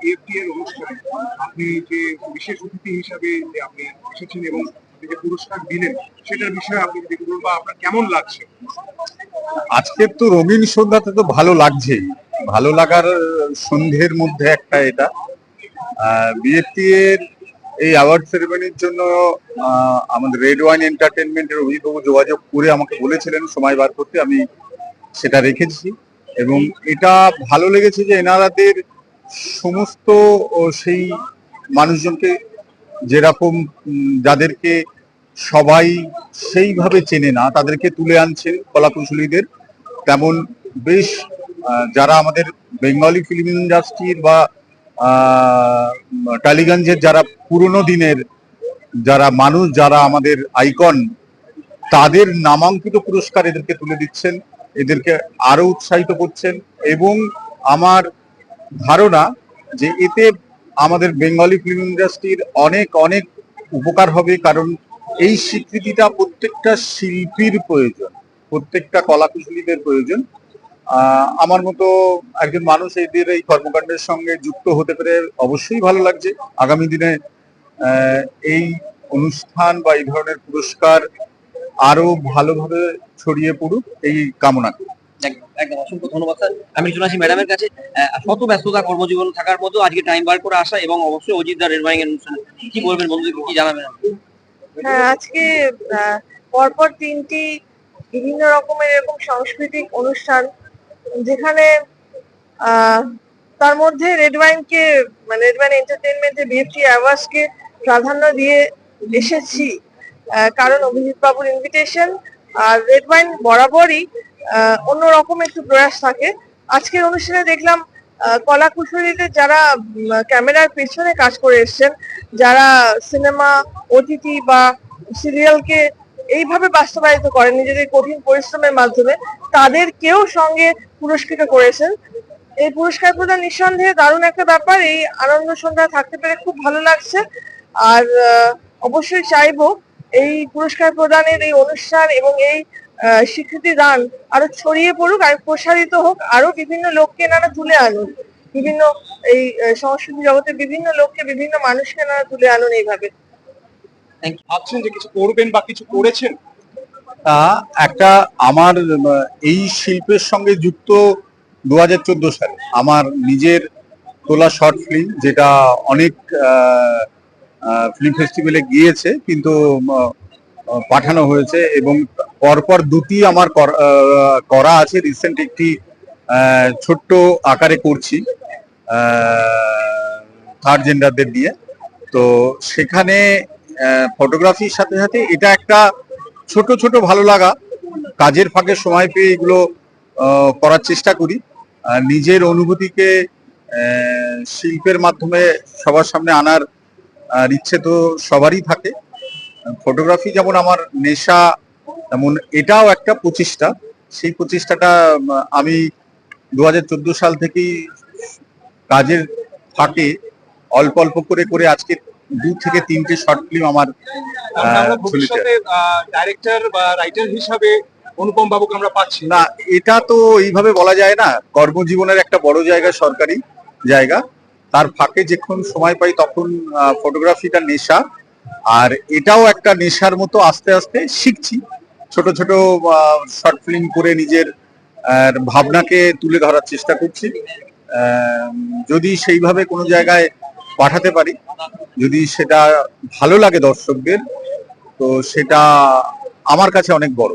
BFT এর অনুষ্ঠানে আপনি যে বিশেষ অতিথি হিসাবে আপনি এসেছেন এবং যে পুরস্কার দিলেন, সেটার বিষয়ে আপনি যদি বলুন বা আপনার কেমন লাগছে? আজকের তো রঙিন সন্ধ্যাতে তো ভালো লাগছেই। ভালো লাগার সন্ধ্যের মধ্যে একটা এটা। বিএফটি এর এই অ্যাওয়ার্ড সেরেমনির জন্য আমাদের রেড ওয়াইন এন্টারটেনমেন্টের অভিভাবক যোগাযোগ করে আমাকে বলেছিলেন সময় বার করতে, আমি সেটা রেখেছি। এবং এটা ভালো লেগেছে যে এনারাদের সমস্ত সেই মানুষজনকে যেরকম যাদেরকে সবাই সেইভাবে চেনে না, তাদেরকে তুলে আনছেন কলাকুশলীদের, তেমন বেশ যারা আমাদের বেঙ্গলি ফিল্ম ইন্ডাস্ট্রির বা টালিগঞ্জের যারা পুরনো দিনের যারা মানুষ, যারা আমাদের আইকন, তাদের নামাঙ্কিত পুরস্কার এদেরকে তুলে দিচ্ছেন, এদেরকে আরও উৎসাহিত করছেন এবং আমার ধারণা যে এতে আমাদের বেঙ্গলি ফিল্ম ইন্ডাস্ট্রির অনেক অনেক উপকার হবে, কারণ এই স্বীকৃতিটা প্রত্যেকটা শিল্পীর প্রয়োজন, প্রত্যেকটা কলাকুশলীদের প্রয়োজন আমার মতো একজন মানুষ এদের এই কর্মকাণ্ডের সঙ্গে যুক্ত হতে পেরে অবশ্যই ভালো লাগছে আগামী দিনে এই অনুষ্ঠান বা এই ধরনের পুরস্কার আরও ভালোভাবে ছড়িয়ে পড়ুক, এই কামনা করি। আমি চলে ম্যাডামের কাছে ব্যস্ততা থাকার করে আসা এবং অবশ্যই অজিত রেড এর হ্যাঁ পরপর তিনটি বিভিন্ন রকমের এরকম সাংস্কৃতিক অনুষ্ঠান, যেখানে তার মধ্যে রেড মানে রেড ওয়াইন এন্টারটেনমেন্টের বিএফটি প্রাধান্য দিয়ে এসেছি। কারণ অভিজিৎ বাবুর ইনভিটেশন আর রেড ওয়াইন বরাবরই অন্যরকম একটু প্রয়াস থাকে। আজকের অনুষ্ঠানে দেখলাম কলা কুশলীদের যারা ক্যামেরার পেছনে কাজ করে এসেছেন, যারা সিনেমা ওটিটি বা সিরিয়ালকে এইভাবে বাস্তবায়িত করেন, নিজেদের কঠিন পরিশ্রমের মাধ্যমে তাদেরকেও সঙ্গে পুরস্কৃত করেছেন। এই পুরস্কার প্রদান নিঃসন্দেহে দারুণ একটা ব্যাপার, এই আনন্দ সন্ধ্যা থাকতে পেরে খুব ভালো লাগছে। আর অবশ্যই চাইব এই পুরস্কার প্রদানের এই অনুষ্ঠান এবং এই স্বীকৃতি দান। আরও ছড়িয়ে পড়ুক আর প্রসারিত হোক আরও বিভিন্ন লোককে নানা তুলে আনুন। বিভিন্ন এই সংস্কৃতি জগতে বিভিন্ন লোককে বিভিন্ন মানুষকে নানা তুলে আনুন এইভাবে। ভাবছেন যে কিছু করবেন বা কিছু করেছেন? তা একটা আমার এই শিল্পের সঙ্গে যুক্ত দু হাজার চোদ্দ সালে আমার নিজের তোলা শর্ট ফিল্ম যেটা অনেক ফিল্ম ফেস্টিভ্যালে গিয়েছে কিন্তু পাঠানো হয়েছে এবং পরপর দুটি আমার কর- আছে। রিসেন্ট একটি ছোট্ট আকারে করছি থার্ড জেন্ডারদের দিয়ে। তো সেখানে ফটোগ্রাফির সাথে সাথে এটা একটা ছোট ছোট ভালো লাগা। কাজের ফাঁকে সময় পেয়ে এগুলো করার চেষ্টা করি। নিজের অনুভূতিকে শিল্পের মাধ্যমে সবার সামনে আনার ইচ্ছে তো সবারই থাকে। ফটোগ্রাফি যেমন আমার নেশা তেমন এটাও একটা প্রচেষ্টা। সেই প্রচেষ্টাটা আমি দু হাজার চোদ্দ সাল থেকেই কাজের ফাঁকে অল্প অল্প করে করে আজকে দু থেকে তিনটে শর্ট ফিল্ম আমার ডাইরেক্টর বা রাইটার হিসাবে অনুপম বাবুকে আমরা পাচ্ছি। না এটা তো এইভাবে বলা যায় না। কর্মজীবনের একটা বড় জায়গা সরকারি জায়গা। তার ফাঁকে যখন সময় পাই তখন ফটোগ্রাফিটা নেশা। আর এটাও একটা নেশার মতো আস্তে আস্তে শিখছি। ছোট ছোট শর্ট ফিল্ম করে নিজের ভাবনাকে তুলে ধরার চেষ্টা করছি। যদি সেইভাবে কোনো জায়গায় পাঠাতে পারি, যদি সেটা ভালো লাগে দর্শকদের, তো সেটা আমার কাছে অনেক বড়।